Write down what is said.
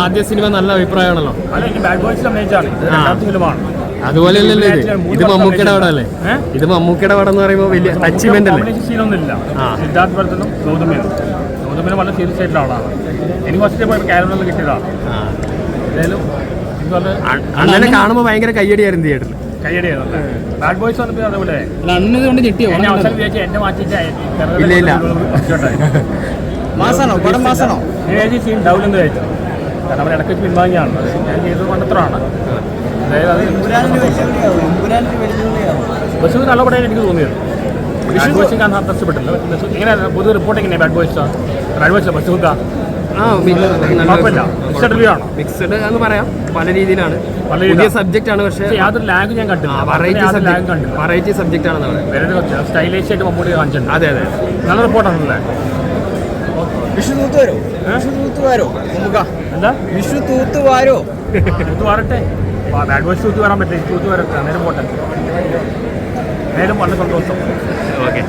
ആദ്യ സിനിമ നല്ല അഭിപ്രായമാണല്ലോ. അല്ല അല്ലല്ലേ ഇത്. അവിടെ മമ്മൂക്കയുടെ പടം അല്ലേ ഇത് മമ്മൂക്കയുടെ പടം എന്ന് പറയുമ്പോൾ വലിയ അച്ചീവ്മെന്റ് അല്ലേ. സിദ്ധാർത്ഥ് ഭരതനും ഗൗതമേനും ഗൗതമേനും വളരെ സീരിയസ് ആയിട്ടുള്ള ആളാണ്. എനിക്ക് ഫസ്റ്റ് പോയി ക്യാരമൊന്നും കിട്ടിയതാണ്. ആ. എന്തായാലും എനിക്ക് വളരെ അണ്ണനെ കാണുമ്പോൾ ഭയങ്കര കയ്യടിയായിരുന്നു തിയേറ്ററിൽ. ബാഡ് ബോയ്സ് അതേപോലെ. ഇല്ല, ഇല്ല. മാസാണോ? പടം മാസാണോ? സീൻ ഡൗലെന്ന് കഴിച്ചു കാരണം അവർ ഇടയ്ക്ക് പിൻവാങ്ങിയാണ് ഞാൻ ചെയ്തത് മാത്രമാണ് അതായത് അത് ബസ് നല്ല പടം എനിക്ക് തോന്നിയത്. ബാഡ് ബോയ്സ് ഞാൻ ബസ് എങ്ങനെയാണ് പൊതു റിപ്പോർട്ട് എങ്ങനെയാണ് ബാഡ് ബോയ്സ് ബാഡ് ബോയ്സ് ബസ് ഹുക്ക മിക്സഡ് റിവ്യൂ ആണോ? മിക്സഡ് എന്ന് പറയാം. പല രീതിയിലാണ്. പുതിയ സബ്ജക്റ്റ് ആണ് പക്ഷേ യാതൊരു ലാഗ് ഞാൻ കണ്ടില്ല വെറൈറ്റി സബ്ജക്റ്റ് വെറൈറ്റി സബ്ജക്റ്റ് ആണെന്ന് പറയാം സ്റ്റൈലിഷ് ആയിട്ട് മമ്മൂട്ടി കാണിച്ചിട്ടുണ്ട്. അതെ അതെ. നല്ല റിപ്പോർട്ടാണല്ലേ വിഷു വരോ വിഷു തൂത്ത് നമുക്ക് എന്താ? വിഷു തൂത്ത് വരോ തൂത്ത് വരട്ടെ ബാഡ് ബോയ്സ് തൂത്ത് വരാൻ പറ്റില്ല. തൂത്ത് വരട്ടെ. നേരം പോട്ടെ. നേരം വളരെ സന്തോഷം. ഓക്കെ.